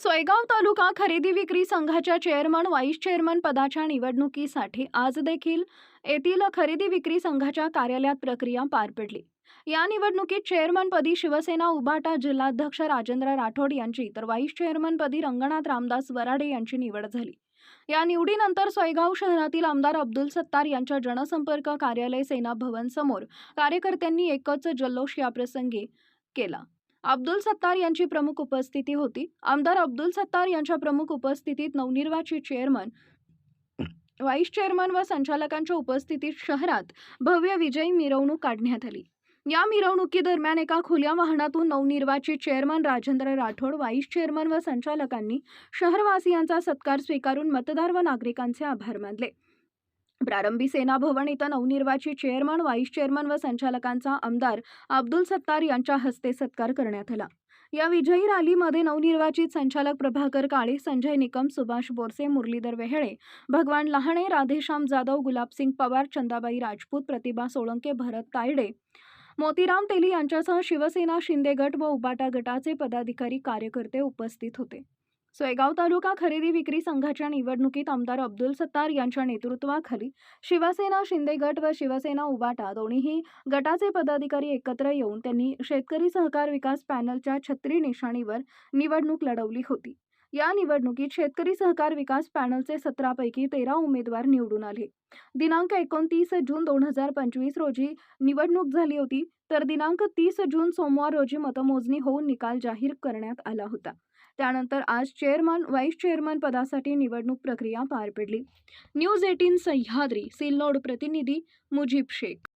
सोयगाव तालुका खरेदी विक्री संघाच्या चेअरमन व्हाईस चेअरमन पदाच्या निवडणुकीसाठी आज देखील येथील खरेदी विक्री संघाच्या कार्यालयात प्रक्रिया पार पडली. या निवडणुकीत चेअरमनपदी शिवसेना उबाटा जिल्हाध्यक्ष राजेंद्र राठोड यांची तर व्हाईस चेअरमनपदी रंगनाथ रामदास वराडे यांची निवड झाली. या निवडीनंतर सोयगाव शहरातील आमदार अब्दुल सत्तार यांच्या जनसंपर्क कार्यालय सेना भवन समोर कार्यकर्त्यांनी एकच जल्लोष याप्रसंगी केला. अब्दुल सत्तार यांची प्रमुख उपस्थिती होती. आमदार अब्दुल सत्तार यांच्या प्रमुख उपस्थितीत नवनिर्वाचित चेअरमन व्हाईस चेअरमन व संचालकांच्या उपस्थितीत शहरात भव्य विजयी मिरवणूक काढण्यात आली. या मिरवणुकीदरम्यान एका खुल्या वाहनातून नवनिर्वाचित chairman Rajendra Rathod vice chairman व संचालकांनी शहरवासियांचा सत्कार स्वीकारून मतदार व नागरिकांचे आभार मानले. प्रारंभी सेना भवन इथं नवनिर्वाचित चेअरमन व्हाईस चेअरमन व संचालकांचा आमदार अब्दुल सत्तार यांच्या हस्ते सत्कार करण्यात आला. या विजयी रॅलीमध्ये नवनिर्वाचित संचालक प्रभाकर काळे संजय निकम सुभाष बोरसे मुरलीधर वेहळे भगवान लहाणे राधेश्याम जाधव गुलाबसिंग पवार चंदाबाई राजपूत प्रतिभा सोळंके भरत तायडे मोतीराम तेली यांच्यासह शिवसेना शिंदे गट व उबाटा गटाचे पदाधिकारी कार्यकर्ते उपस्थित होते. सोयगाव तालुका खरेदी विक्री संघाच्या निवडणुकीत आमदार अब्दुल सत्तार यांच्या नेतृत्वाखाली शिवसेना शिंदे गट व शिवसेना उबाटा दोन्हीही गटाचे पदाधिकारी एकत्र येऊन त्यांनी शेतकरी सहकार विकास पॅनलच्या छत्री निशाणीवर निवडणूक लढवली होती. या निवडणुकीत शेतकरी सहकार विकास पॅनलचे सतरापैकी तेरा उमेदवार निवडून आले. दिनांक एकोणतीस जून दोन हजार पंचवीस रोजी निवडणूक झाली होती तर दिनांक तीस जून सोमवार रोजी मतमोजणी होऊन निकाल जाहीर करण्यात आला होता. त्यानंतर आज चेअरमन व्हाईस चेअरमन पदासाठी निवडणूक प्रक्रिया पार पडली. न्यूज एटीन सह्याद्री सिल्लोड प्रतिनिधी मुजीब शेख.